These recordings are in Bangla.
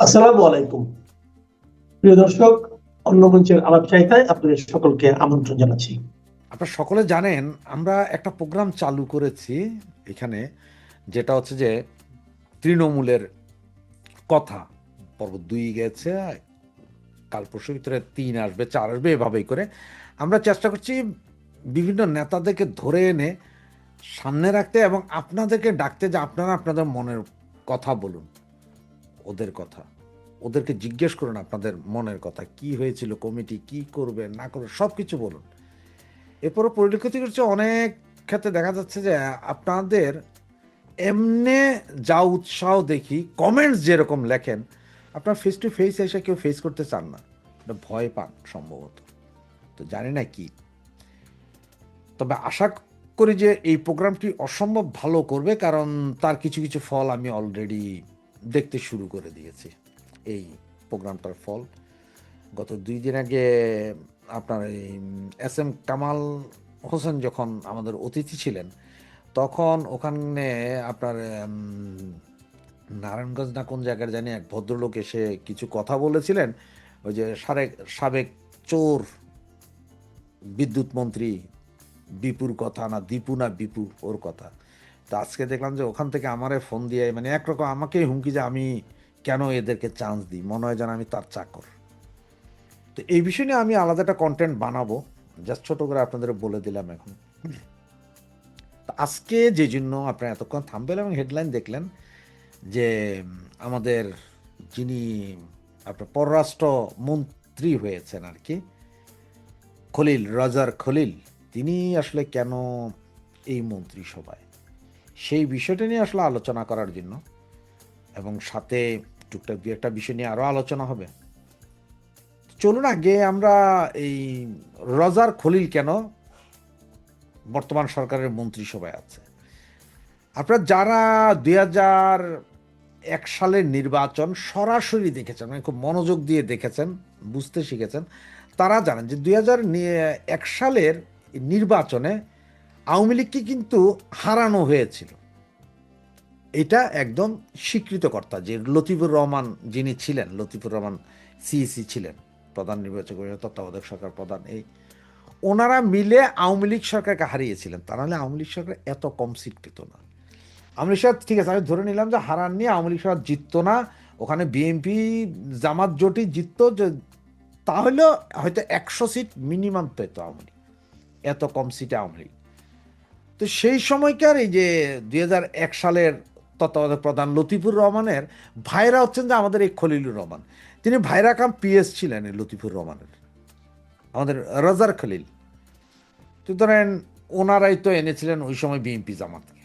আসসালামু আলাইকুম। প্রিয় দর্শক অন্য আলাপ চাইতায় আপনাদের সকলকে আমন্ত্রণ জানাচ্ছি। আপনারা সকলে জানেন, আমরা একটা প্রোগ্রাম চালু করেছি এখানে, যেটা হচ্ছে যে তৃণমূলের কথা। পর্ব দুই গেছে, কাল পরশুর ভিতরে তিন আসবে, চার আসবে, এভাবেই করে। আমরা চেষ্টা করছি বিভিন্ন নেতাদেরকে ধরে এনে সামনে রাখতে এবং আপনাদেরকে ডাকতে যে আপনারা আপনাদের মনের কথা বলুন। ওদের কথা। ওদেরকে জিজ্ঞেস করুন আপনাদের মনের কথা। কি হয়েছিল, কমিটি কি করবে, না করবে সব কিছু বলুন। এরপরও পরিলক্ষিত করছে অনেক ক্ষেত্রে দেখা যাচ্ছে যে আপনাদের এমনে যা উৎসাহ দেখি কমেন্টস যেরকম লেখেন, আপনার ফেস টু ফেস এসে কেউ ফেস করতে চান না। এটা ভয় পান সম্ভবত। তো জানি না কি। তবে আশা করি যে এই প্রোগ্রামটি অসম্ভব ভালো করবে, কারণ তার কিছু কিছু ফল আমি অলরেডি দেখতে শুরু করে দিয়েছি এই প্রোগ্রামটার ফল। গত দুই দিন আগে আপনার এই এস এম কামাল হোসেন যখন আমাদের অতিথি ছিলেন, তখন ওখানে আপনার নারায়ণগঞ্জ না কোন জায়গার জানি এক ভদ্রলোক এসে কিছু কথা বলেছিলেন। ওই যে সারেক সাবেক চোর বিদ্যুৎ মন্ত্রী বিপুর কথা না, দীপু না বিপু ওর কথা। তো আজকে দেখলাম যে ওখান থেকে আমারে ফোন দিয়ে মানে একরকম আমাকেই হুমকি যে আমি কেন এদেরকে চান্স দিই, মনে হয় যেন আমি তার চাকর। তো এই বিষয় নিয়ে আমি আলাদা একটা কন্টেন্ট বানাবো জাস্ট ছোট করে আপনাদের বলে দিলাম এখন আজকে যে জন্য আপনারা এতক্ষণ থামবেন এবং হেডলাইন দেখলেন যে, আমাদের যিনি আপনার পররাষ্ট্র মন্ত্রী হয়েছেন আর কি, খলিল, রাজার খলিল, তিনি আসলে কেন এই মন্ত্রিসভায়? সেই বিষয়টা নিয়ে আসলে আলোচনা করার জন্য। এবং সাথে টুকটাক দু একটা বিষয় নিয়ে আরও আলোচনা হবে। চলুন আগে আমরা এই রজার খলিল কেন বর্তমান সরকারের মন্ত্রিসভায় আছে? আপনার যারা দুই হাজার এক সালের নির্বাচন সরাসরি দেখেছেন মানে খুব মনোযোগ দিয়ে দেখেছেন, বুঝতে শিখেছেন, তারা জানেন যে দুই হাজার এক সালের নির্বাচনে আওয়ামী লীগকে কিন্তু হারানো হয়েছিল। এটা একদম স্বীকৃত কর্তা যে লতিফুর রহমান যিনি ছিলেন, লতিফুর রহমান সিইসি ছিলেন, প্রধান নির্বাচক তত্ত্বাবধায়ক সরকার প্রধান, এই ওনারা মিলে আওয়ামী লীগ সরকারকে হারিয়েছিলেন। তা নাহলে আওয়ামী লীগ সরকার এত কম সিট পেত না। আওয়ামী লীগ ঠিক আছে, আমি ধরে নিলাম যে হারান নিয়ে আওয়ামী লীগ সরকার জিততো না, ওখানে বিএনপি, জামাত, জোটই জিততো যে তাহলে হয়তো একশো সিট মিনিমাম পেত আওয়ামী লীগ, এত কম সিটে আওয়ামী লীগ। তো সেই সময়কার এই যে দুই হাজার এক সালের তত্ত্বাবধায়ক প্রধান লতিফুর রহমানের ভাইরা হচ্ছেন যে আমাদের এই খলিলুর রহমান। তিনি ভাইরা কাম পিএস ছিলেন এই লতিফুর রহমানের, আমাদের রাজার খলিল। তো ধরেন ওনারাই তো এনেছিলেন ওই সময় বিএনপি জামাতকে।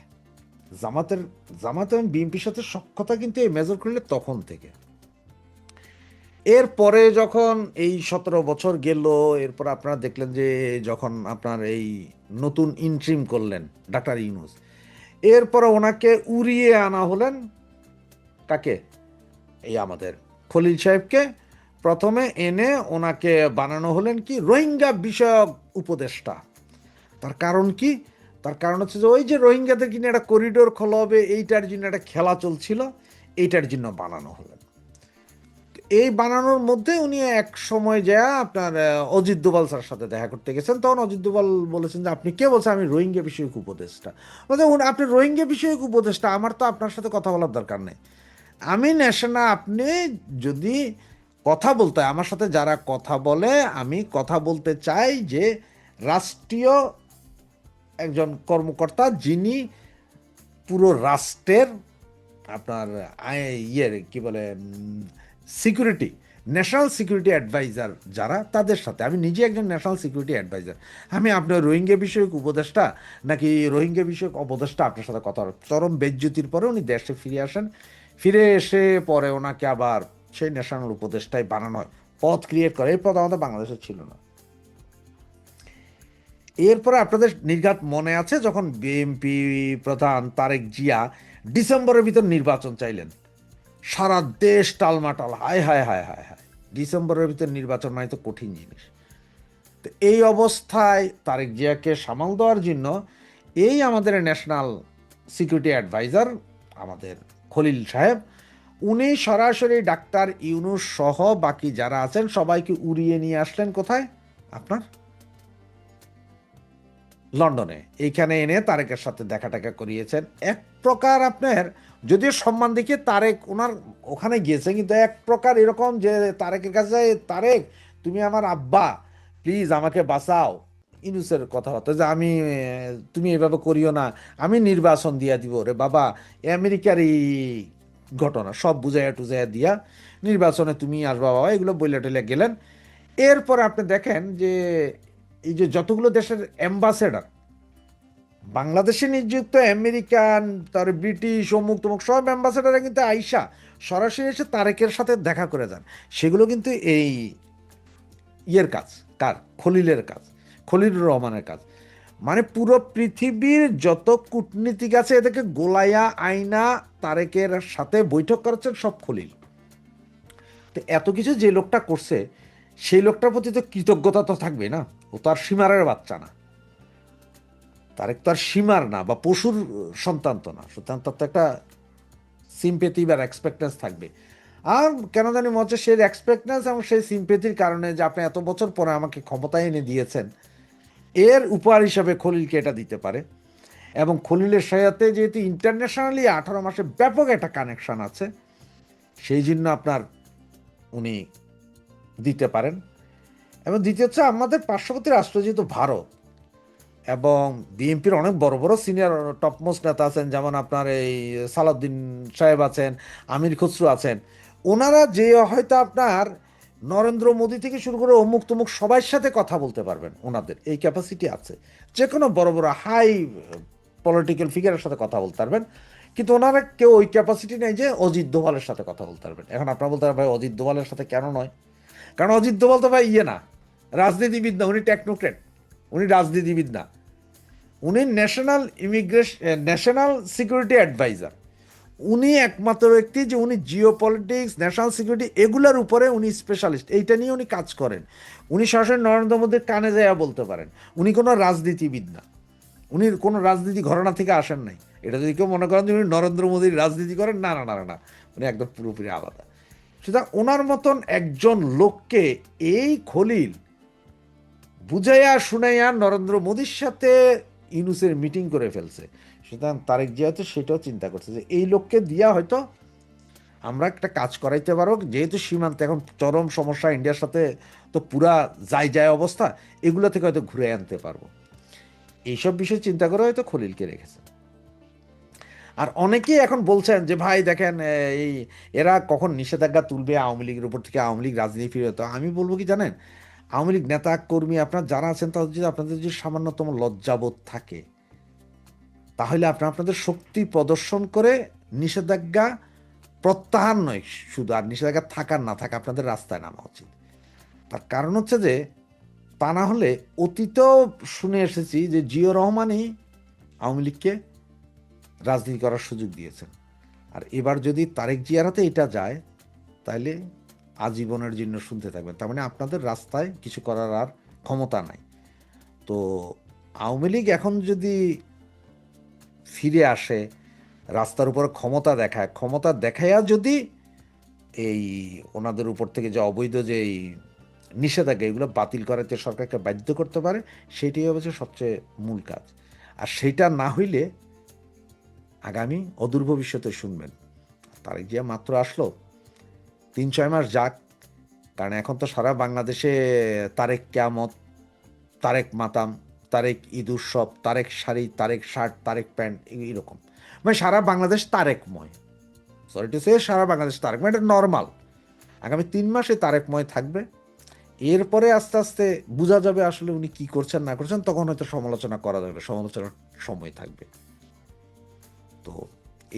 জামাতের, জামাত এবং বিএনপির সাথে সক্ষতা কিন্তু এই মেজর খলিলের তখন থেকে। এরপরে যখন এই সতেরো বছর গেল, এরপর আপনারা দেখলেন যে যখন আপনার এই নতুন ইন্ট্রিম করলেন ডাক্তার ইউনুস, এরপরে ওনাকে উড়িয়ে আনা হলেন কাকে? এই আমাদের খলিল সাহেবকে। প্রথমে এনে ওনাকে বানানো হলেন কি? রোহিঙ্গা বিষয়ক উপদেষ্টা। তার কারণ কি? তার কারণ হচ্ছে যে ওই যে রোহিঙ্গাদের কিনে একটা করিডোর খোলা হবে, এইটার জন্য একটা খেলা চলছিল, এইটার জন্য বানানো হলেন। এই বানানোর মধ্যে উনি এক সময় যা আপনার অজিত দোবাল স্যার সাথে দেখা করতে গেছেন। তখন অজিত দোবাল বলেছেন যে, আপনি কে? বলছেন আমি রোহিঙ্গা বিষয়ক উপদেষ্টা। "উনি- আপনি রোহিঙ্গা বিষয়ক উপদেষ্টা, আমার তো আপনার সাথে কথা বলার দরকার নেই। আমি ন্যাশনাল আপনি যদি কথা বলতে, আমার সাথে যারা কথা বলে, আমি কথা বলতে চাই যে রাষ্ট্রীয় একজন কর্মকর্তা, যিনি পুরো রাষ্ট্রের আপনার ইয়ের, কি বলে সিকিউরিটি ন্যাশনাল সিকিউরিটি অ্যাডভাইজার যারা, তাদের সাথে। আমি নিজে একজন ন্যাশনাল সিকিউরিটি অ্যাডভাইজার আমি আপনার রোহিঙ্গা বিষয়ক উপদেষ্টা নাকি রোহিঙ্গা বিষয়ক উপদেষ্টা আপনার সাথে কথা চরম বেজ্জুতির পরে উনি দেশে ফিরে আসেন। ফিরে এসে পরে ওনাকে আবার সেই ন্যাশনাল উপদেষ্টায় বানানো হয়। পথ ক্রিয়েট করে। এই পদ আমাদের বাংলাদেশে ছিল না। এরপরে আপনাদের নির্ঘাত মনে আছে যখন বিএনপি প্রধান তারেক জিয়া ডিসেম্বরের ভিতর নির্বাচন চাইলেন। সারা দেশ টালমাটাল। হায় হায় হায় হায় হায়। ডিসেম্বরের ভিতর নির্বাচন মানে তো কঠিন জিনিস। তো এই অবস্থায় তারেক জিয়াকে সামাল দেওয়ার জন্য এই আমাদের ন্যাশনাল সিকিউরিটি অ্যাডভাইজার, আমাদের খলিল সাহেব, উনি সরাসরি ডাক্তার ইউনুস সহ বাকি যারা আছেন সবাইকে উড়িয়ে নিয়ে আসলেন কোথায়? আপনার? লন্ডনে। এইখানে এনে তারেকের সাথে দেখা টাকা করিয়েছেন। এক প্রকার আপনার যদিও সম্মান দেখিয়ে তারেক ওনার ওখানে গিয়েছে, কিন্তু এক প্রকার এরকম যে তারেকের কাছে, তারেক, তুমি আমার আব্বা, প্লিজ আমাকে বাঁচাও। ইনুসের কথাবার্তা যে আমি, তুমি এভাবে করিও না, আমি নির্বাচন দিয়া দিব। রে বাবা আমেরিকার এই ঘটনা, সব বুঝাইয়া টুজাইয়া দিয়া নির্বাচনে তুমি আসবা বাবা, এগুলো বইলে টইলে গেলেন। এরপর আপনি দেখেন যে এই যে যতগুলো দেশের অ্যাম্বাসেডার বাংলাদেশে নিযুক্ত আমেরিকান, তার ব্রিটিশ, অমুক তমুক সব অ্যাম্বাসেডাররা কিন্তু আইসা সরাসরি এসে তারেকের সাথে দেখা করে যান। সেগুলো কিন্তু এই ইয়ের কাজ, কার? খলিলের কাজ খলিলুর রহমানের কাজ। মানে পুরো পৃথিবীর যত কূটনীতিক আছে এদেরকে গোলাইয়া আইনা তারেকের সাথে বৈঠক করাচ্ছেন সব খলিল। তো এত কিছু যে লোকটা করছে, সেই লোকটার প্রতি তো কৃতজ্ঞতা তো থাকবে না? ও তো আর সীমারের বাচ্চা না। তারেক তো আর সীমার না, বা পশুর সন্তান তো না। সুতরাং তার তো একটা সিম্পেথি বা এক্সপেক্টেন্স থাকবে। আর কেন জানি মনে হচ্ছে সেই এক্সপেক্টেন্স এবং সেই সিম্পেথির কারণে যে আপনি এত বছর পরে আমাকে ক্ষমতায় এনে দিয়েছেন, এর উপহার হিসাবে খলিলকে এটা দিতে পারে। এবং খলিলের সাথে যেহেতু ইন্টারন্যাশনালি আঠারো মাসে ব্যাপক একটা কানেকশান আছে, সেই জন্য আপনার উনি দিতে পারেন। এবং দ্বিতীয় হচ্ছে আমাদের পার্শ্ববর্তী রাষ্ট্র যেহেতু ভারত এবং বিএনপির অনেক বড় বড় সিনিয়র টপমোস্ট নেতা আছেন, যেমন আপনার এই সালাউদ্দিন সাহেব আছেন, আমির খসরু আছেন। ওনারা যে হয়তো আপনার নরেন্দ্র মোদী থেকে শুরু করে অমুক তমুক সবার সাথে কথা বলতে পারবেন ওনাদের। এই ক্যাপাসিটি আছে। যে কোনো বড় বড় হাই পলিটিক্যাল ফিগারের সাথে কথা বলতে পারবেন। কিন্তু ওনারা কেউ ওই ক্যাপাসিটি নেই যে অজিত দোভালের সাথে কথা বলতে পারবেন। এখন আপনারা বলতে পারেন, ভাই, অজিত দোভালের সাথে কেন নয়? কারণ অজিত দোভাল তো ভাই ইয়ে না। রাজনীতিবিদ না, উনি টেকনোক্রেট উনি রাজনীতিবিদ না। উনি national immigration national security adviser উনি একমাত্র ব্যক্তি যে উনি জিও পলিটিক্স ন্যাশনাল সিকিউরিটি এগুলোর উপরে উনি স্পেশালিস্ট এইটা নিয়ে উনি কাজ করেন। উনি সরাসরি নরেন্দ্র মোদীর কানে যাইয়া বলতে পারেন উনি কোনো রাজনীতিবিদ না। উনি কোনো রাজনীতি ঘটনা থেকে আসেন নাই। এটা যদি কেউ মনে করেন যে উনি নরেন্দ্র মোদীর রাজনীতি করেন না না না না, উনি একদম পুরোপুরি আলাদা। সুতরাং ওনার মতন একজন লোককে এই খলিল বুঝাইয়া শুনাইয়া নরেন্দ্র মোদীর সাথে ইউনুসের মিটিং করে ফেলছে। সুতরাং তারেক জিয়া হয়তো সেটাও চিন্তা করছে যে এই লোককে দিয়া হয়তো আমরা একটা কাজ করাইতে পারব যেহেতু সীমান্তে এখন চরম সমস্যা, ইন্ডিয়ার সাথে তো পুরা যায় যায় অবস্থা, এগুলো থেকে হয়তো ঘুরে আনতে পারব। এইসব বিষয় চিন্তা করে হয়তো খলিলকে রেখেছে। আর অনেকেই এখন বলছেন যে, ভাই দেখেন এই, এরা কখন নিষেধাজ্ঞা তুলবে আওয়ামী লীগের উপর থেকে, আওয়ামী লীগ রাজনীতি ফিরে তো আমি বলব কি জানেন আওয়ামী লীগ নেতা, কর্মী আপনার যারা আছেন তাদের যদি আপনাদের যদি সামান্যতম লজ্জাবোধ থাকে, তাহলে আপনারা আপনাদের শক্তি প্রদর্শন করে নিষেধাজ্ঞা প্রত্যাহার নয়, শুধু আর নিষেধাজ্ঞা থাকার না, থাকা আপনাদের রাস্তায় নামা উচিত। তার কারণ হচ্ছে যে, তা না হলে অতীতেও শুনে এসেছি যে জিও রহমানই আওয়ামী লীগকে রাজনীতি করার সুযোগ দিয়েছেন। আর এবার যদি তারেক জিয়ার হাতে এটা যায় তাহলে আজীবনের জন্য শুনতে থাকবেন। তার মানে আপনাদের রাস্তায় কিছু করার আর ক্ষমতা নাই। তো আওয়ামী লীগ এখন যদি ফিরে আসে, রাস্তার উপর ক্ষমতা দেখায়, ক্ষমতা দেখাইয়া যদি এই ওনাদের উপর থেকে যে অবৈধ যে এই নিষেধাজ্ঞা, এগুলো বাতিল করাতে সরকারকে বাধ্য করতে পারে, সেটাই হচ্ছে সবচেয়ে মূল কাজ। আর সেটা না হইলে আগামী অদূর ভবিষ্যতে শুনবেন। তারেক জিয়া মাত্র আসলো। তিন ছয় মাস যাক, কারণ এখন তো সারা বাংলাদেশে তারেক কেয়ামত, তারেক মাতাম, তারেক ঈদ উৎসব, তারেক শাড়ি, তারেক শার্ট, তারেক প্যান্ট এরকম মানে সারা বাংলাদেশ তারেকময়। সরি টু সে সারা বাংলাদেশ তারেক তারেকময়, এটা নর্মাল আগামী তিন মাসে তারেকময় থাকবে। এরপরে আস্তে আস্তে বোঝা যাবে আসলে উনি কি করছেন, না করছেন, তখন হয়তো সমালোচনা করা যাবে, সমালোচনার সময় থাকবে। তো,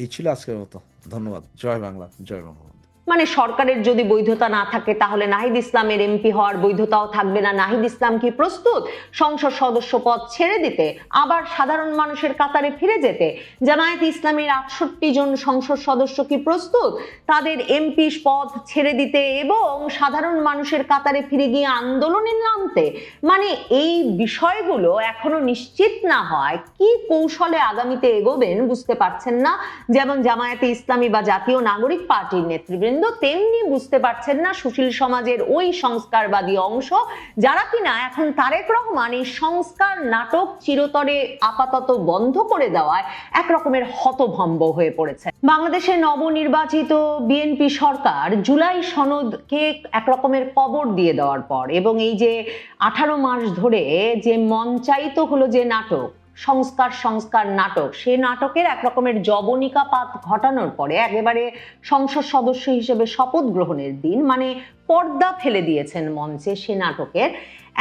এই ছিল আজকের মতো। ধন্যবাদ। জয় বাংলা, জয় বঙ্গবন্ধু মানে সরকারের যদি বৈধতা না থাকে, তাহলে নাহিদ ইসলামের এমপি হওয়ার বৈধতাও থাকবে না। নাহিদ ইসলাম কি প্রস্তুত? সংসদ সদস্য পদ ছেড়ে দিতে, আবার সাধারণ মানুষের কাতারে ফিরে যেতে। জামায়াত ইসলামের আটষট্টি জন সংসদ সদস্য কি প্রস্তুত? তাদের এমপি পদ ছেড়ে দিতে এবং সাধারণ মানুষের কাতারে ফিরে গিয়ে আন্দোলনে নামতে। মানে এই বিষয়গুলো এখনও নিশ্চিত না হয়। কি কৌশলে আগামীতে এগোবেন বুঝতে পারছেন না। যেমন জামায়াতে ইসলামী বা জাতীয় নাগরিক পার্টির নেতৃবৃন্দ তেমনি বুঝতে পারছেন না সুশীল সমাজের ওই সংস্কারবাদী অংশ, যারা কিনা এখন তারেক রহমান এই সংস্কার নাটক চিরতরে আপাতত বন্ধ করে দেওয়ায় এক রকমের হতভম্ব হয়ে পড়েছে। বাংলাদেশের নবনির্বাচিত বিএনপি সরকার জুলাই সনদকে এক রকমের কবর দিয়ে দেওয়ার পর এবং এই যে আঠারো মাস ধরে যে মঞ্চায়িত হলো যে নাটক সংস্কার সংস্কার নাটক। সে নাটকের এক রকমের জবনিকাপাত ঘটানোর পরে একেবারে সংসদ সদস্য হিসেবে শপথ গ্রহণের দিন মানে পর্দা ফেলে দিয়েছেন মঞ্চে সে নাটকের।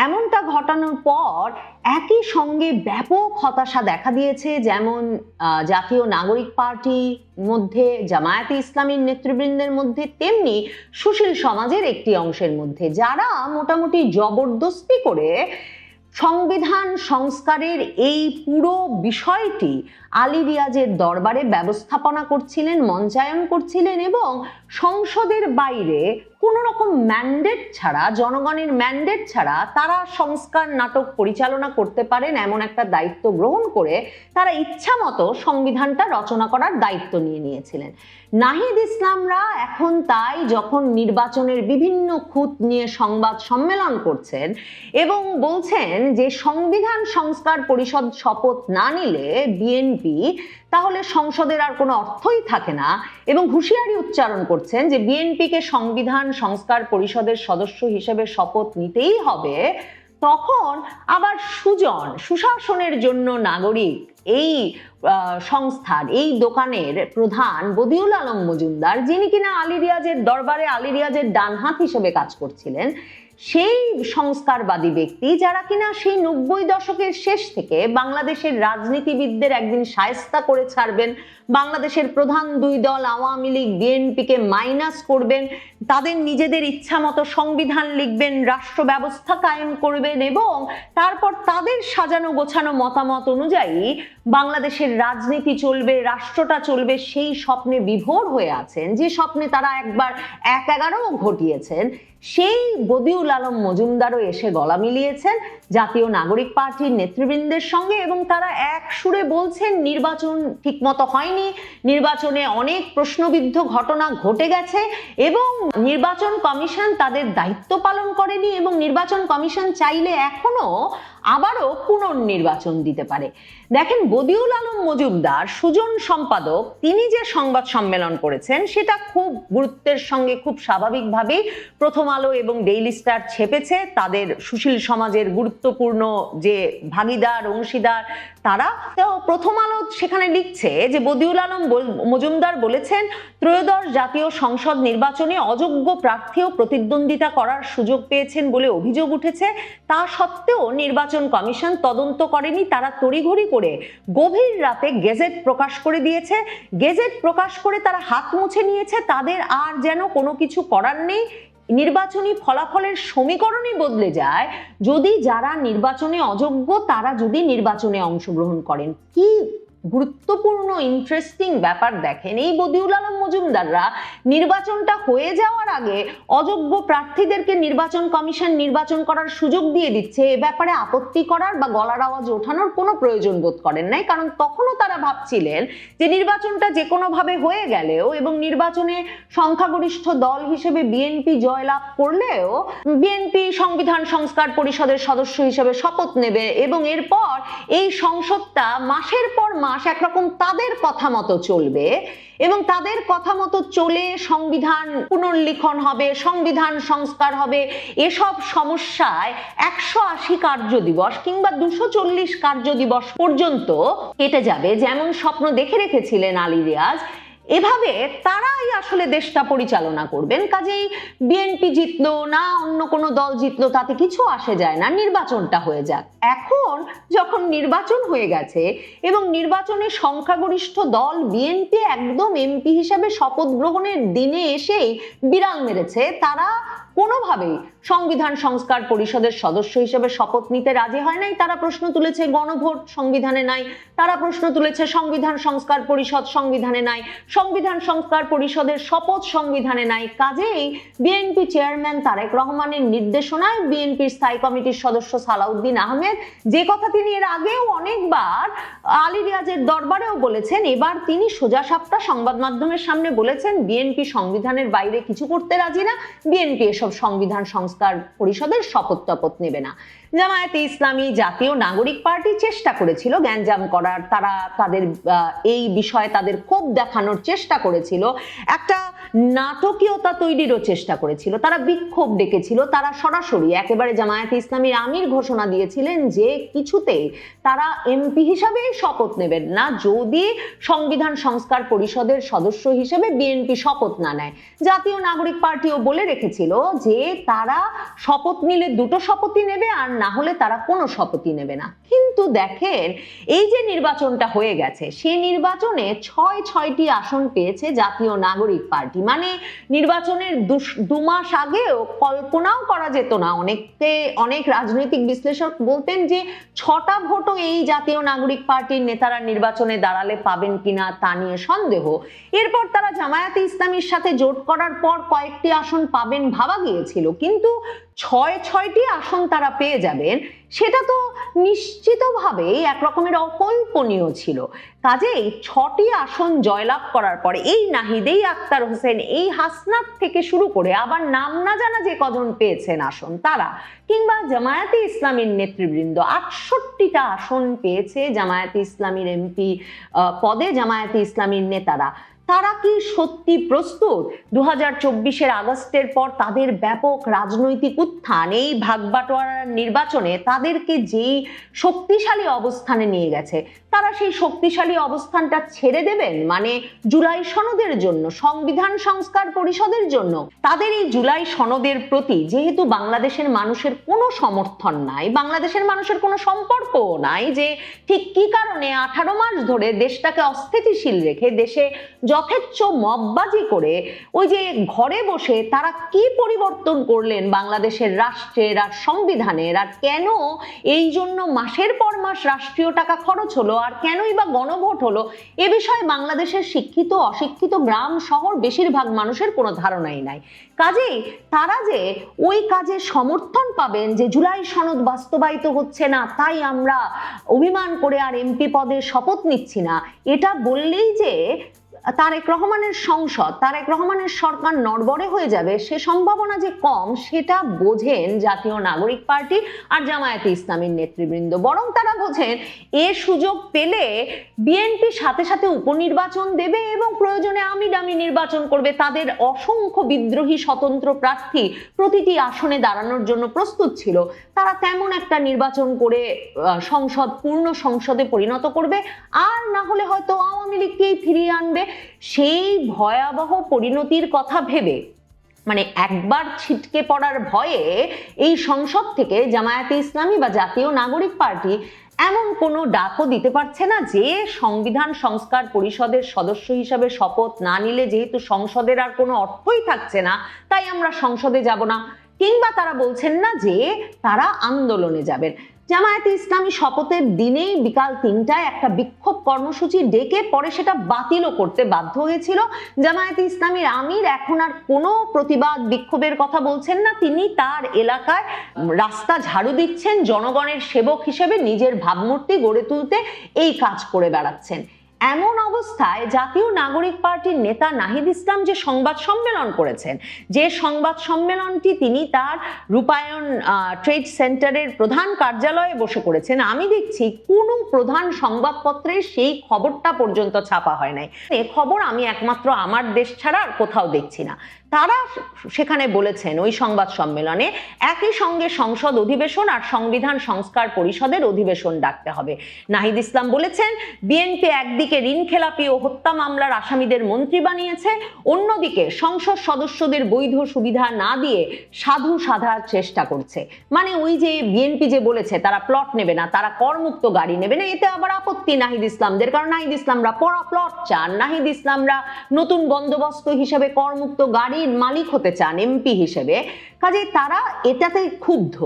এমনটা ঘটানোর পর একই সঙ্গে ব্যাপক হতাশা দেখা দিয়েছে যেমন জাতীয় নাগরিক পার্টি মধ্যে, জামায়াতে ইসলামীর নেতৃবৃন্দের মধ্যে, তেমনি সুশীল সমাজের একটি অংশের মধ্যে, যারা মোটামুটি জবরদস্তি করে সংবিধান সংস্কারের এই পুরো বিষয়টি আলী রিয়াজের দরবারে ব্যবস্থাপনা করছিলেন, মঞ্চায়ন করছিলেন এবং সংসদের বাইরে কোনো রকম ম্যান্ডেট ছাড়া, জনগণের ম্যান্ডেট ছাড়া তারা সংস্কার নাটক পরিচালনা করতে পারেন এমন একটা দায়িত্ব গ্রহণ করে তারা ইচ্ছা মতো সংবিধানটা রচনা করার দায়িত্ব নিয়ে নিয়েছিলেন। নাহিদ ইসলামরা এখন তাই যখন নির্বাচনের বিভিন্ন খুঁত নিয়ে সংবাদ সম্মেলন করছেন এবং বলছেন যে সংবিধান সংস্কার পরিষদ শপথ না নিলে বিএনপি, তাহলে সংসদের আর কোনো অর্থই থাকে না এবং হুঁশিয়ারি উচ্চারণ করছেন যে বিএনপিকে সংবিধান সংস্কার পরিষদের সদস্য হিসেবে শপথ নিতেই হবে। তখন আবার সুজন, সুশাসনের জন্য নাগরিক, এই সংস্থার, এই দোকানের প্রধান বদিউল আলম মজুমদার, যিনি কিনা আলী রিয়াজের দরবারে আলী রিয়াজের ডান হাত হিসেবে কাজ করছিলেন সেই সংস্কারবাদী ব্যক্তি যারা কিনা সেই নব্বই দশকের শেষ থেকে বাংলাদেশের রাজনীতিবিদদের একদিন সায়স্তা করে ছাড়বেন, বাংলাদেশের প্রধান দুই দল আওয়ামী লীগ, বিএনপিকে মাইনাস করবেন, তাদের নিজেদের ইচ্ছা মতো সংবিধান লিখবেন, রাষ্ট্র ব্যবস্থা কায়েম করবেন এবং তারপর তাদের সাজানো গোছানো মতামত অনুযায়ী বাংলাদেশের রাজনীতি চলবে, রাষ্ট্রটা চলবে সেই স্বপ্নে বিভোর হয়ে আছেন, যে স্বপ্নে তারা একবার এক এগারোও ঘটিয়েছেন। সেই বদিউল আলম মজুমদারও এসে গলা মিলিয়েছেন জাতীয় নাগরিক পার্টির নেতৃবৃন্দের সঙ্গে এবং তারা এক সুরে বলছেন, নির্বাচন ঠিকমতো হয়নি, নির্বাচনে অনেক প্রশ্নবিদ্ধ ঘটনা ঘটে গেছে এবং নির্বাচন কমিশন তাদের দায়িত্ব পালন করেনি এবং নির্বাচন কমিশন চাইলে এখনও আবারও পুনর্নির্বাচন দিতে পারে। দেখেন, বদিউল আলম মজুমদার, সুজন সম্পাদক, তিনি যে সংবাদ সম্মেলন করেছেন, সেটা খুব গুরুত্বের সঙ্গে, খুব স্বাভাবিকভাবেই প্রথম আলো এবং ডেইলি স্টার ছেপেছে। তাদের সুশীল সমাজের গুরুত্বপূর্ণ যে ভাগিদার, অংশীদার, তারা তো প্রথম আলো সেখানে লিখছে যে, বদিউল আলম মজুমদার বলেছেন, ত্রয়োদশ জাতীয় সংসদ নির্বাচনে অযোগ্য প্রার্থীও প্রতিদ্বন্দ্বিতা করার সুযোগ পেয়েছেন বলে অভিযোগ উঠেছে। তা সত্ত্বেও নির্বাচন কমিশন তদন্ত করেনি, তারা তড়িঘড়ি করে গভীর রাতে গেজেট প্রকাশ করে দিয়েছে। গেজেট প্রকাশ করে তারা হাত মুছে নিয়েছে, তাদের আর যেন কোনো কিছু করার নেই। নির্বাচনী ফলাফলের সমীকরণই বদলে যায়। যদি যারা নির্বাচনে অযোগ্য, তারা যদি নির্বাচনে অংশগ্রহণ করেন, কি গুরুত্বপূর্ণ ইন্টারেস্টিং ব্যাপার দেখেন। এই বদিউল আলম মজুমদাররা নির্বাচনটা হয়ে যাওয়ার আগে অযোগ্য প্রার্থীদেরকে নির্বাচন কমিশন নির্বাচন করার সুযোগ দিয়ে দিচ্ছে। এ ব্যাপারে আপত্তি করার বা গলার আওয়াজ ওঠানোর কোনো প্রয়োজন বোধ করেন নাই। কারণ তখনও তারা ভাবছিলেন যে নির্বাচনটা যে কোনোভাবে হয়ে গেলেও এবং নির্বাচনে সংখ্যাগরিষ্ঠ দল হিসেবে বিএনপি জয়লাভ করলেও বিএনপি সংবিধান সংস্কার পরিষদের সদস্য হিসেবে শপথ নেবে এবং এরপর এই সংসদটা মাসের পর মাস একরকম তাদের কথা মতো চলবে এবং তাদের কথা মতো চলে সংবিধান পুনর্লিখন হবে, সংবিধান সংস্কার হবে। এসব সমস্যায় একশো আশি কার্য দিবস কিংবা দুশো চল্লিশ কার্য দিবস পর্যন্ত কেটে যাবে। যেমন স্বপ্ন দেখে রেখেছিলেন আলী রিয়াজ এভাবে তারাই আসলে দেশটা পরিচালনা করবেন। কাজেই বিএনপি জিতলো না অন্য কোনো দল জিতলো, তাতে কিছু আসে যায় না, নির্বাচনটা হয়ে যাক। এখন যখন নির্বাচন হয়ে গেছে এবং নির্বাচনে সংখ্যাগরিষ্ঠ দল বিএনপি একদম এমপি হিসাবে শপথ গ্রহণের দিনে এসেই বিড়াল মেরেছে, তারা কোনোভাবেই সংবিধান সংস্কার পরিষদের সদস্য হিসেবে শপথ নিতে রাজি হয় নাই। তারা প্রশ্ন তুলেছে, গণভোট সংবিধানে নাই। তারা প্রশ্ন তুলেছে, সংবিধান সংস্কার পরিষদ সংবিধানে নাই। সংবিধান সংস্কার পরিষদের শপথ সংবিধানে নাই। কাজেই বিএনপি চেয়ারম্যান তারেক রহমানের নির্দেশনায় বিএনপির স্থায়ী কমিটির সদস্য সালাউদ্দিন আহমেদ যে কথা তিনি এর আগেও অনেকবার আলী রিয়াজের দরবারেও বলেছেন, এবার তিনি সোজা সাপটা সংবাদ মাধ্যমের সামনে বলেছেন, বিএনপি সংবিধানের বাইরে কিছু করতে রাজি না, বিএনপি এসব সংবিধান সংস্কার পরিষদের শপথ টপথ নেবে না। জামায়াতে ইসলামী জাতীয় নাগরিক পার্টি চেষ্টা করেছিল গ্যাঞ্জাম করার। তারা তাদের এই বিষয়ে তাদের ক্ষোভ দেখানোর চেষ্টা করেছিল। একটা নাটকীয়তা তৈরিরও চেষ্টা করেছিল। তারা বিক্ষোভ ডেকেছিল। তারা সরাসরি একেবারে জামায়াতে ইসলামীর আমির ঘোষণা দিয়েছিলেন যে কিছুতেই তারা এমপি হিসাবে শপথ নেবেন না, যদি সংবিধান সংস্কার পরিষদের সদস্য হিসেবে বিএনপি শপথ না নেয়। জাতীয় নাগরিক পার্টিও বলে রেখেছিল যে তারা শপথ নিলে দুটো শপথই নেবে আর না হলে তারা কোনো শপথই নেবে না। কিন্তু দেখেন, এই যে নির্বাচনটা হয়ে গেছে সেই নির্বাচনে ছয়, ছয়টি আসন পেয়েছে জাতীয় নাগরিক পার্টি। মানে নির্বাচনের দু মাস আগেও কল্পনাও করা যেত না। অনেককে অনেক রাজনৈতিক বিশ্লেষক বলতেন যে ছটা ভোটও এই জাতীয় নাগরিক পার্টির নেতারা নির্বাচনে দাঁড়ালে পাবেন কিনা তা নিয়ে সন্দেহ। এরপর তারা জামায়াতে ইসলামীর সাথে জোট করার পর কয়েকটি আসন পাবেন ভাবা গিয়েছিল। কিন্তু ছয় ছয়টি আসন তারা পেয়ে যাবেন, সেটা তো নিশ্চিতভাবেই এক রকমের অকল্পনীয় ছিল। কাজেই ছটি আসন জয়লাভ করার পরে এই নাহিদেই আক্তার হোসেন, এই হাসনাত থেকে শুরু করে আবার নাম না জানা যে কজন পেয়েছেন আসন তারা, কিংবা জামায়াতে ইসলামীর নেতৃবৃন্দ, আটষট্টিটা আসন পেয়েছে জামায়াতে ইসলামীর এমপি পদে জামায়াতে ইসলামীর নেতারা। তারা কি সত্যি প্রস্তুত? দু হাজার আগস্টের পর তাদের ব্যাপক রাজনৈতিক উত্থান, এই ভাগবাটোয়ারার নির্বাচনে তাদেরকে যেই শক্তিশালী অবস্থানে নিয়ে গেছে, তারা সেই শক্তিশালী অবস্থানটা ছেড়ে দেবেন? মানে জুলাই সনদের জন্য, সংবিধান সংস্কার পরিষদের জন্য তাদের এই জুলাই সনদের প্রতি যেহেতু বাংলাদেশের মানুষের কোনো সমর্থন নাই, বাংলাদেশের মানুষের কোনো সম্পর্কও নাই যে ঠিক কি কারণে আঠারো মাস ধরে দেশটাকে অস্থিতিশীল রেখে দেশে যথেচ্ছ মববাজি করে ওই যে ঘরে বসে তারা কি পরিবর্তন করলেন বাংলাদেশের রাষ্ট্রের আর সংবিধানের? আর কেন এই জন্য মাসের পর মাস রাষ্ট্রীয় টাকা খরচ হলো? আর কেনই বা গণভোট হলো? এ বিষয়ে বাংলাদেশের শিক্ষিত, অশিক্ষিত গ্রাম শহর বেশিরভাগ মানুষের কোনো ধারণাই নাই। কাজেই তারা যে ওই কাজে সমর্থন পাবেন যে জুলাই সনদ বাস্তবায়িত হচ্ছে না, তাই আমরা অভিমান করে আর এমপি পদে শপথ নিচ্ছি না, এটা বললেই যে তারেক রহমানের সংসদ, তারেক রহমানের সরকার নড়বড়ে হয়ে যাবে, সে সম্ভাবনা যে কম, সেটা বোঝেন জাতীয় নাগরিক পার্টি আর জামায়াতে ইসলামীর নেতৃবৃন্দ। বরং তারা বোঝেন, এ সুযোগ পেলে বিএনপি সাথে সাথে উপনির্বাচন দেবে এবং প্রয়োজনে আমি ডামি নির্বাচন করবে। তাদের অসংখ্য বিদ্রোহী স্বতন্ত্র প্রার্থী প্রতিটি আসনে দাঁড়ানোর জন্য প্রস্তুত ছিল। তারা তেমন একটা নির্বাচন করে সংসদ, পূর্ণ সংসদে পরিণত করবে। আর না হলে হয়তো আওয়ামী লীগকেই ফিরিয়ে আনবে। সেই ভয়াবহ পরিণতির কথা ভেবে মানে একবার ছিটকে পড়ার ভয়ে এই সংসদ থেকে জামায়াতে ইসলামী বা জাতীয় নাগরিক পার্টি এমন কোনো ডাকও দিতে পারছে না যে সংবিধান সংস্কার পরিষদের সদস্য হিসাবে শপথ না নিলে যেহেতু সংসদের আর কোনো অর্থই থাকছে না, তাই আমরা সংসদে যাব না। কিংবা তারা বলছেন না যে তারা আন্দোলনে যাবেন। জামায়াতে ইসলামী শপথের দিনেই বিকাল তিনটায় একটা বিক্ষোভ কর্মসূচি ডেকে পরে সেটা বাতিলও করতে বাধ্য হয়েছিল। জামায়াতে ইসলামীর আমির এখন আর কোনো প্রতিবাদ বিক্ষোভের কথা বলছেন না। তিনি তার এলাকায় রাস্তা ঝাড়ু দিচ্ছেন, জনগণের সেবক হিসেবে নিজের ভাবমূর্তি গড়ে তুলতে এই কাজ করে বেড়াচ্ছেন। এমন অবস্থায় জাতীয় নাগরিক পার্টির নেতা নাহিদ ইসলাম যে সংবাদ সম্মেলন করেছেন, যে সংবাদ সম্মেলনটি তিনি তার রূপায়ণ ট্রেড সেন্টারের প্রধান কার্যালয়ে বসে করেছেন, আমি দেখছি কোনো প্রধান সংবাদপত্রে সেই খবরটা পর্যন্ত ছাপা হয় নাই। এ খবর আমি একমাত্র আমার দেশ ছাড়া আর কোথাও দেখছি না। তারা সেখানে বলেছেন ওই সংবাদ সম্মেলনে একই সঙ্গে সংসদ অধিবেশন আর সংবিধান সংস্কার পরিষদের অধিবেশন ডাকতে হবে। নাহিদ ইসলাম বলেছেন, বিএনপি একদিকে ঋণ খেলাপি ও হত্যা মামলার আসামিদের মন্ত্রী বানিয়েছে, অন্যদিকে সংসদ সদস্যদের বৈধ সুবিধা না দিয়ে সাধু সাধার চেষ্টা করছে। মানে ওই যে বিএনপি যে বলেছে, তারা প্লট নেবে না, তারা করমুক্ত গাড়ি নেবে না, এতে আবার আপত্তি নাহিদ ইসলামদের। কারণ নাহিদ ইসলামরা পড়া প্লট চান, নাহিদ ইসলামরা নতুন বন্দোবস্ত হিসেবে করমুক্ত গাড়ির মালিক হতে চান এমপি হিসেবে। কাজে তারা এটাতে ক্ষুব্ধ।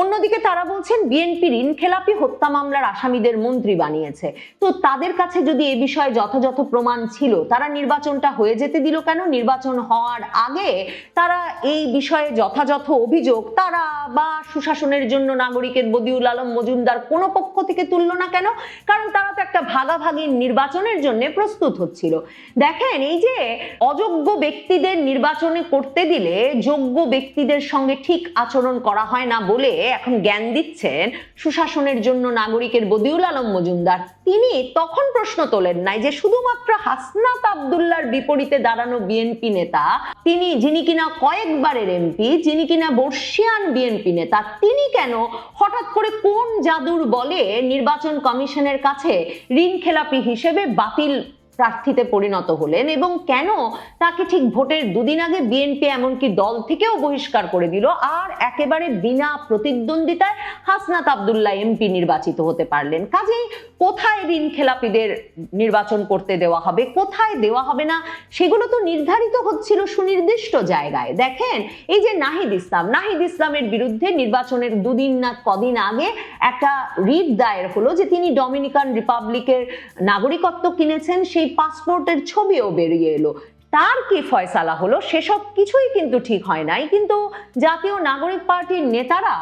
অন্যদিকে তারা বলছেন বিএনপি ঋণ খেলাপি হত্যা মামলার আসামিদের মন্ত্রী বানিয়েছে। তো তাদের কাছে যদি এ বিষয়ে যথাযথ প্রমাণ ছিল, তারা নির্বাচনটা হয়ে যেতে দিল কেন? নির্বাচন হওয়ার আগে তারা এই বিষয়ে যথাযথ অভিযোগ, তারা বা সুশাসনের জন্য নাগরিকের বদিউল আলম মজুমদার কোনো পক্ষ থেকে তুললো না কেন? কারণ তারা তো একটা ভাগাভাগি নির্বাচনের জন্য প্রস্তুত হচ্ছিল। দেখেন, এই যে অযোগ্য ব্যক্তিদের নির্বাচনে করতে দিলে যোগ্য ব্যক্তিদের সঙ্গে ঠিক আচরণ করা হয় না বলে এখন জ্ঞান দিচ্ছেন সুশাসনের জন্য নাগরিকের বদিউল আলম মজুমদার। তিনি তখন প্রশ্ন তোলেন নাই যে শুধুমাত্র হাসনাত আবদুল্লার বিপরীতে দাঁড়ানো বিএনপি নেতা, তিনি, যিনি কিনা কয়েকবারের এমপি, যিনি কিনা বর্ষিয়ান বিএনপি নেতা, তিনি কেন হঠাৎ করে কোন জাদুর বলে নির্বাচন কমিশনের কাছে ঋণ খেলাপি হিসেবে বাতিল প্রার্থীতে পরিণত হলেন এবং কেন তাকে ঠিক ভোটের দুদিন আগে বিএনপি এমনকি দল থেকেও বহিষ্কার করে দিল আর একেবারে বিনা প্রতিদ্বন্দ্বিতায় হাসনাত আবদুল্লাহ এমপি নির্বাচিত হতে পারলেন। কাজেই কোথায় ঋণ খেলাপিদের নির্বাচন করতে দেওয়া হবে, কোথায় দেওয়া হবে না, সেগুলো তো নির্ধারিত হচ্ছিল সুনির্দিষ্ট জায়গায়। দেখেন, এই যে নাহিদ ইসলাম, নাহিদ ইসলামের বিরুদ্ধে নির্বাচনের দুদিন না কদিন আগে একটা রিট দায়ের হলো যে তিনি ডমিনিকান রিপাবলিকের নাগরিকত্ব কিনেছেন, সেই পাসপোর্টের ছবিও বেরিয়ে এলো। তার কি ফয়সালা হলো? সেসব কিছুই কিন্তু ঠিক হয় নাই। কিন্তু জাতীয় নাগরিক পার্টির নেতারা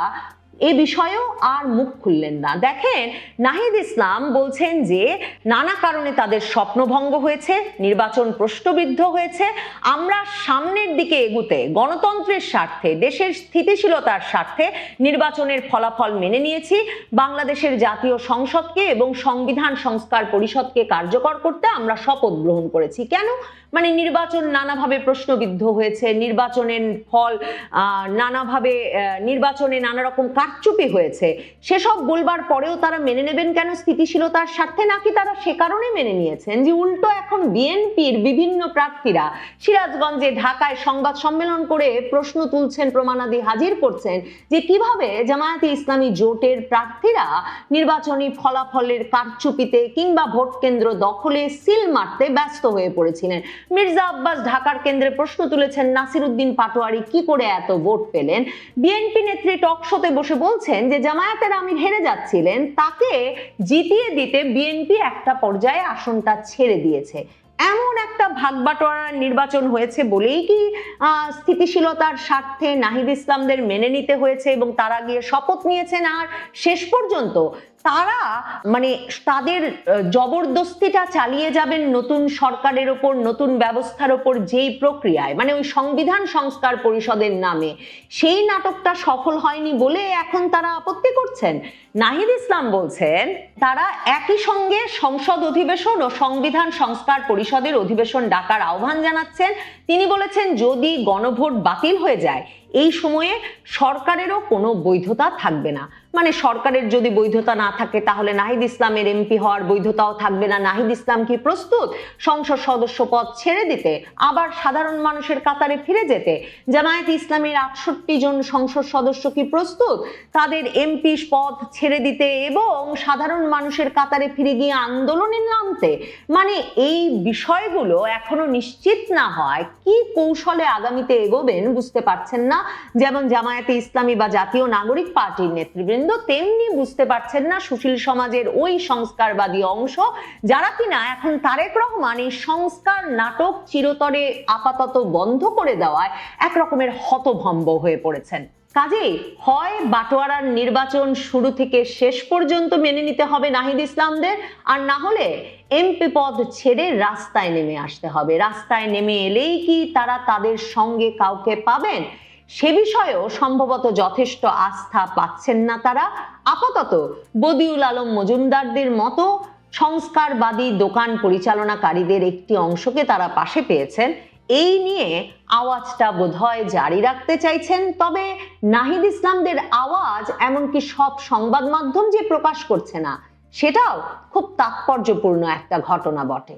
এ বিষয়েও আর মুখ খুললেন না। দেখেন, নাহিদ ইসলাম বলছেন যে, নানা কারণে তাদের স্বপ্নভঙ্গ হয়েছে, নির্বাচন প্রশ্নবিদ্ধ হয়েছে, আমরা সামনের দিকে এগুতে, গণতন্ত্রের স্বার্থে, দেশের স্থিতিশীলতার স্বার্থে নির্বাচনের ফলাফল মেনে নিয়েছি, বাংলাদেশের জাতীয় সংসদকে এবং সংবিধান সংস্কার পরিষদকে কার্যকর করতে আমরা শপথ গ্রহণ করেছি। কেন? মানে নির্বাচন নানাভাবে প্রশ্নবিদ্ধ হয়েছে, নির্বাচনের ফল নানাভাবে নির্বাচনে নানা রকম কারচুপি হয়েছে। সেসব বলবার পরেও তারা মেনে নেবেন কেন? স্থিতিশীলতার স্বার্থে নাকি তারা সে কারণে মেনে নিয়েছেন? যে উল্টো এখন বিএনপির বিভিন্ন প্রার্থীরা সিরাজগঞ্জে ঢাকায় সংবাদ সম্মেলন করে প্রশ্ন তুলছেন, প্রমাণাদি হাজির করছেন যে কীভাবে জামায়াতে ইসলামী জোটের প্রার্থীরা নির্বাচনী ফলাফলের কারচুপিতে কিংবা ভোট কেন্দ্র দখলে সিল মারতে ব্যস্ত হয়ে পড়েছিলেন। মির্জা আব্বাস ঢাকার কেন্দ্রে প্রশ্ন তুলেছেন, নাসিরুদ্দিন পাটোয়ারি কি করে এত ভোট পেলেন? বিএনপি নেত্রী টক শোতে বসে বলছেন যে, জামায়াতের আমির হেরে যাচ্ছিলেন, তাকে জিতিয়ে দিতে বিএনপি একটা পর্যায়ে আসনটা ছেড়ে দিয়েছে। এমন একটা ভাগবাটোয়ারার নির্বাচন হয়েছে বলেই কি স্থিতিশীলতার স্বার্থে নাহিদ ইসলামদের মেনে নিতে হয়েছে এবং তারা গিয়ে শপথ নিয়েছেন। আর শেষ পর্যন্ত তারা মানে তাদের জবরদস্তিটা চালিয়ে যাবেন নতুন সরকারের ওপর, নতুন ব্যবস্থার ওপর যেই প্রক্রিয়ায়। মানে ওই সংবিধান সংস্কার পরিষদের নামে। সেই নাটকটা সফল হয়নি বলে এখন তারা আপত্তি করছেন। নাহিদ ইসলাম বলছেন, তারা একই সঙ্গে সংসদ অধিবেশন ও সংবিধান সংস্কার পরিষদের অধিবেশন ডাকার আহ্বান জানাচ্ছেন। তিনি বলেছেন, যদি গণভোট বাতিল হয়ে যায় এই সময়ে সরকারেরও কোনো বৈধতা থাকবে না। মানে সরকারের যদি বৈধতা না থাকে, তাহলে নাহিদ ইসলামের এমপি হওয়ার বৈধতাও থাকবে না। নাহিদ ইসলাম কি প্রস্তুত? সংসদ সদস্য পদ ছেড়ে দিতে, আবার সাধারণ মানুষের কাতারে ফিরে যেতে? জামায়াত ইসলামের আটষট্টি জন সংসদ সদস্য কি প্রস্তুত? তাদের এমপি পদ ছেড়ে দিতে এবং সাধারণ মানুষের কাতারে ফিরে গিয়ে আন্দোলনে নামতে? মানে এই বিষয়গুলো এখনও নিশ্চিত না হয় কি কৌশলে আগামীতে এগোবেন বুঝতে পারছেন না যেমন জামায়াতে ইসলামী বা জাতীয় নাগরিক পার্টির নেতৃবৃন্দ, তেমনি বুঝতে পারছেন না সুশীল সমাজের ওই সংস্কারবাদী অংশ, যারা কিনা এখন তারেক রহমান এই সংস্কার নাটক চিরতরে আপাতত বন্ধ করে দেওয়ায় এক রকমের হতভম্ব হয়ে পড়েছেন। কাজেই হয় বাটোয়ারার নির্বাচন শুরু থেকে শেষ পর্যন্ত মেনে নিতে হবে নাহিদ ইসলামদের, আর না হলে এমপি পদ ছেড়ে রাস্তায় নেমে আসতে হবে। রাস্তায় নেমে এলেই কি তারা তাদের সঙ্গে কাউকে পাবেন? সে বিষয়েও সম্ভবত যথেষ্ট আস্থা পাচ্ছেন না তারা। আপাতত বদিউল আলম মজুমদারদের মতো সংস্কারবাদী দোকান পরিচালনাকারীদের একটি অংশকে তারা পাশে পেয়েছেন। এই নিয়ে আওয়াজটা বোধহয় জারি রাখতে চাইছেন। তবে নাহিদ ইসলামদের আওয়াজ এমনকি সব সংবাদ মাধ্যম যে প্রকাশ করছে না, সেটাও খুব তাৎপর্যপূর্ণ একটা ঘটনা বটে।